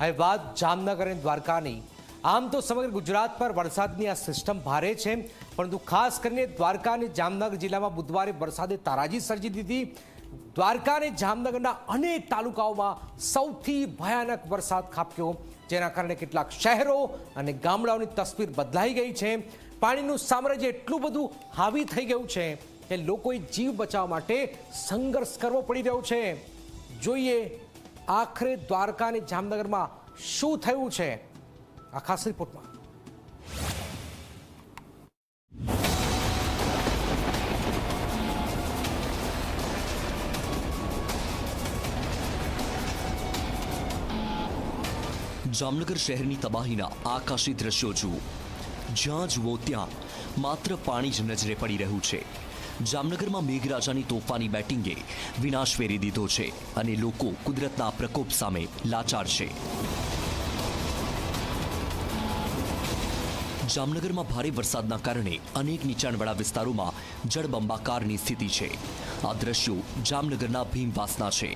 હવે વાત જામનગર અને દ્વારકાની. આમ તો સમગ્ર ગુજરાત પર વરસાદની આ સિસ્ટમ ભારે છે, પરંતુ ખાસ કરીને દ્વારકા અને જામનગર જિલ્લામાં બુધવારે વરસાદે તારાજી સર્જી દીધી. દ્વારકા અને જામનગરના અનેક તાલુકાઓમાં સૌથી ભયાનક વરસાદ ખાબક્યો, જેના કારણે કેટલાક શહેરો અને ગામડાઓની તસવીર બદલાઈ ગઈ છે. પાણીનું સામ્રાજ્ય એટલું બધું હાવી થઈ ગયું છે કે લોકોએ જીવ બચાવવા માટે સંઘર્ષ કરવો પડી રહ્યો છે. જોઈએ આખરે દ્વારકા અને જામનગરમાં શું થયું છે? આ ખાસ રિપોર્ટમાં. જામનગર શહેરની તબાહીના આકાશી દ્રશ્યો જુઓ. જ્યાં જુઓ ત્યાં માત્ર પાણી જ નજરે પડી રહ્યું છે. જામનગરમાં મેઘરાજાની તોફાની બેટિંગે વિનાશ વેરી દીધો છે અને લોકો કુદરતના પ્રકોપ સામે લાચાર છે. જામનગરમાં ભારે વરસાદના કારણે અનેક નીચાણવાળા વિસ્તારોમાં જળબંબાકારની સ્થિતિ છે. આ દ્રશ્યો જામનગરના ભીમવાસના છે,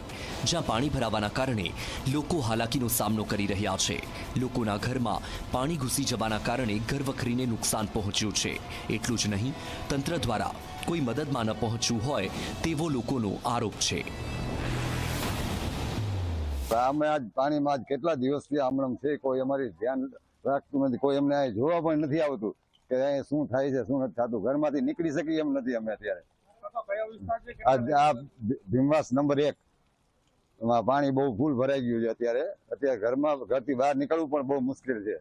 જ્યાં પાણી ભરાવાના કારણે લોકો હાલાકીનો સામનો કરી રહ્યા છે. લોકોના ઘરમાં પાણી ઘૂસી જવાના કારણે ઘરવખરીને નુકસાન પહોંચ્યું છે. એટલું જ નહીં, તંત્ર દ્વારા કોઈ મદદમાં ન પહોંચ્યું હોય તેવો લોકોનો આરોપ છે. અમે આજ પાણીમાં કેટલા દિવસથી આમણમ છે કોઈ અમારી ધ્યાન રાખતું નથી. કોઈ અમને અહીં જોવા પણ નથી આવતું કે અહીં શું થાય છે શું નથી થતું. ઘરમાંથી નીકળી શકીએ એમ નથી અમે અત્યારે. આ ભીમવાસ નંબર એક. એમાં પાણી બહુ ફૂલ ભરાઈ ગયું છે અત્યારે. અત્યારે ઘરમાં ઘરથી બહાર નીકળવું પણ બહુ મુશ્કેલ છે.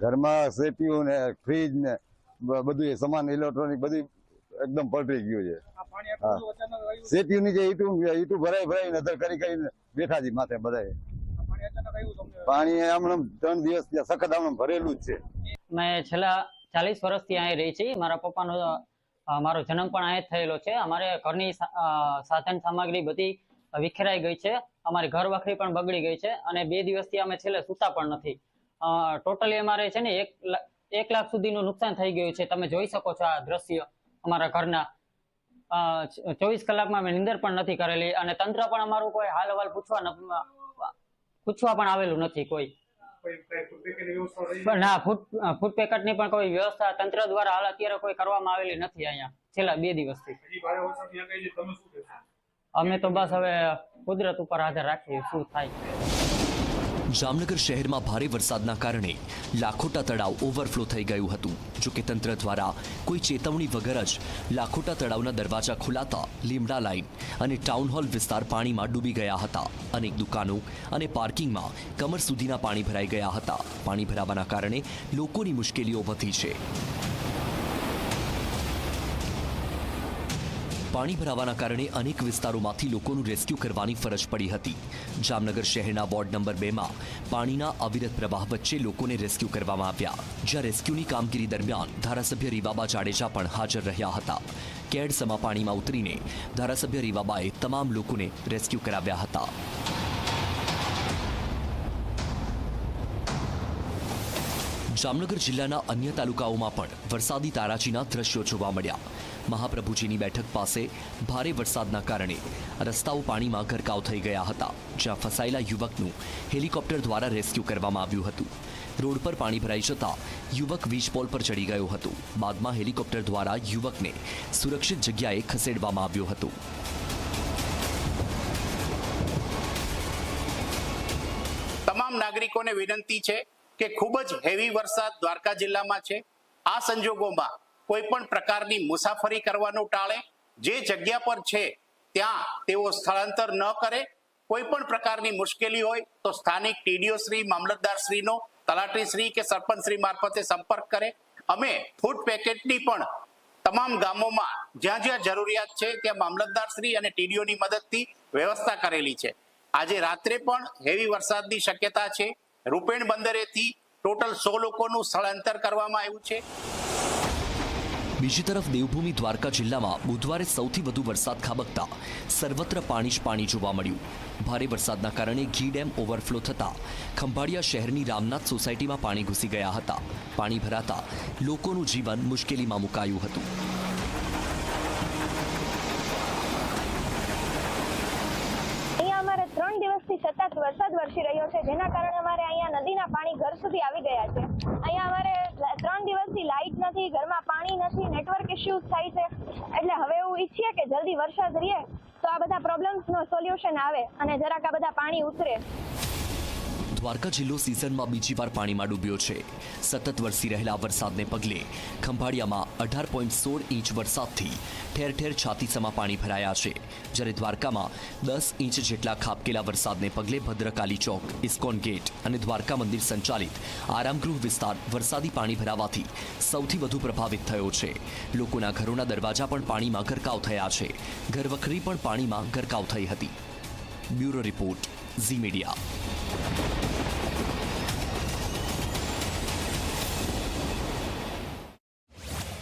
ઘરમાં સેપીઓ ને ફ્રીજ ને બધું એ સામાન ઇલેક્ટ્રોનિક બધું એકદમ પલટી ગયું છે. હા. સેપીઓ ની જે ઈટું ઈટું ભરાઈ ભરાઈ નજર કરી કરીને બેઠા છે માથે બધાએ. પાણી હમણાં ત્રણ દિવસ સખત હમણાં ભરેલું જ છે. મેં છેલ્લા ચાલીસ વર્ષથી અહીં રહી છીએ. મારા પપ્પાનો મારો જન્મ પણ અહીં થયેલો છે. અમારે ઘરની સાધન સામગ્રી બધી વિખેરાઈ ગઈ છે. અમારી ઘર વખરી પણ બગડી ગઈ છે અને બે દિવસથી અમે છેલ્લે સૂતા પણ નથી. ટોટલી અમારે છે ને એક એક લાખ સુધીનું નુકસાન થઈ ગયું છે. તમે જોઈ શકો છો આ દ્રશ્ય અમારા ઘરના. ચોવીસ કલાકમાં અમે નિંદર પણ નથી કરેલી અને તંત્ર પણ અમારું કોઈ હાલ હવાલ પૂછવા પૂછવા પણ આવેલું નથી કોઈ. ના, ફૂડ ફૂડ પેકેટની પણ કોઈ વ્યવસ્થા તંત્ર દ્વારા હાલ અત્યારે કોઈ કરવામાં આવેલી નથી અહીંયા, છેલ્લા બે દિવસથી. અમે તો બસ હવે કુદરત ઉપર આધાર રાખીએ, શું થાય. જામનગર શહેરમાં ભારે વરસાદના કારણે લાખોટા તળાવ ઓવરફ્લો થઈ ગયું હતું. જોકે તંત્ર દ્વારા કોઈ ચેતવણી વગર જ લાખોટા તળાવના દરવાજા ખુલાતા લીમડા લાઇન અને ટાઉનહોલ વિસ્તાર પાણીમાં ડૂબી ગયા હતા. અનેક દુકાનો અને પાર્કિંગમાં કમર સુધીના પાણી ભરાઈ ગયા હતા. પાણી ભરાવાના કારણે લોકોની મુશ્કેલીઓ વધી છે. પાણી ભરાવાના કારણે અનેક વિસ્તારોમાંથી લોકોનું રેસ્ક્યુ કરવાની ફરજ પડી હતી. જામનગર શહેરના વોર્ડ નંબર બેમાં પાણીના અવિરત પ્રવાહ વચ્ચે લોકોને રેસ્ક્યુ કરવામાં આવ્યા. જ્યાં રેસ્ક્યુની કામગીરી દરમિયાન ધારાસભ્ય રીવાબા જાડેજા પણ હાજર રહ્યા હતા. કેડસમાં પાણીમાં ઉતરીને ધારાસભ્ય રીવાબાએ તમામ લોકોને રેસ્ક્યુ કરાવ્યા હતા. જામનગર જિલ્લાના અન્ય તાલુકાઓમાં પણ વરસાદી તારાજીના દ્રશ્યો જોવા મળ્યા. મહાપ્રભુજીની બેઠક પાસે ભારે વરસાદના કારણે રસ્તાઓ પાણીમાં ગરકાવ થઈ ગયા હતા, જ્યાં ફસાયેલા યુવકનું હેલિકોપ્ટર દ્વારા રેસ્ક્યુ કરવામાં આવ્યું હતું. રોડ પર પાણી ભરાઈ જતા યુવક વીજપોલ પર ચડી ગયો હતો. બાદમાં હેલિકોપ્ટર દ્વારા યુવકને સુરક્ષિત જગ્યાએ ખસેડવામાં આવ્યો હતો. તમામ નાગરિકોને વિનંતી છે કે ખૂબ જ હેવી વરસાદ દ્વારકા જિલ્લામાં છે. આ સંજોગોમાં કોઈ પણ પ્રકારની મુસાફરી કરવાનું ટાળે, જે જગ્યા પર છે, ત્યાં તેઓ સ્થળાંતર ન કરે. કોઈ પણ પ્રકારની મુશ્કેલી હોય તો સ્થાનિક ટીડીઓ શ્રી, મામલતદાર શ્રીનો, તલાટી શ્રી કે સરપંચ શ્રી મારફતે સંપર્ક કરે. અમે ફૂડ પેકેટની પણ તમામ ગામોમાં જ્યાં જ્યાં જરૂરિયાત છે, ત્યાં મામલતદાર શ્રી અને ટીડીઓની મદદથી વ્યવસ્થા કરેલી છે. આજે રાત્રે પણ હેવી વરસાદની શક્યતા છે. રૂપેણ બંદરેથી ટોટલ સો લોકોનું સ્થળાંતર કરવામાં આવ્યું છે. બીજી તરફ દેવભૂમિ દ્વારકા જિલ્લામાં બુધવારે સૌથી વધુ વરસાદ ખાબકતા સર્વત્ર પાણી જ પાણી જોવા મળ્યું. ભારે વરસાદના કારણે ઘી ડેમ ઓવરફ્લો થતા ખંભાળિયા શહેરની રામનાથ સોસાયટીમાં પાણી ઘૂસી ગયા હતા. પાણી ભરાતા લોકોનું જીવન મુશ્કેલીમાં મુકાયું હતું. ત્રણ દિવસથી સતત વરસાદ વરસી રહ્યો છે, જેના કારણે અમારે અહીંયા નદીના પાણી ઘર સુધી આવી ગયા છે. અહીંયા અમારે ત્રણ દિવસથી લાઇટ નથી, ઘરમાં પાણી નથી નેટવર્ક ઇશ્યુઝ થાય છે. એટલે હવે એવું ઈચ્છીએ કે જલ્દી વરસાદ રહીએ તો આ બધા પ્રોબ્લેમ્સનો સોલ્યુશન આવે અને જરાક આ બધા પાણી ઉતરે. દ્વારકા જિલ્લો સિઝનમાં બીજી વાર પાણીમાં ડૂબ્યો છે. સતત વરસી રહેલા વરસાદને પગલે ખંભાળિયામાં અઢાર પોઈન્ટ સોળ ઇંચ વરસાદથી ઠેર ઠેર છાતીસમાં પાણી ભરાયા છે. જ્યારે દ્વારકામાં દસ ઇંચ જેટલા ખાબકેલા વરસાદને પગલે ભદ્રકાલી ચોક, ઇસ્કોન ગેટ અને દ્વારકા મંદિર સંચાલિત આરામગૃહ વિસ્તાર વરસાદી પાણી ભરાવાથી સૌથી વધુ પ્રભાવિત થયો છે. લોકોના ઘરોના દરવાજા પણ પાણીમાં ગરકાવ થયા છે. ઘરવખરી પણ પાણીમાં ગરકાવ થઈ હતી. Bureau report, Zee media.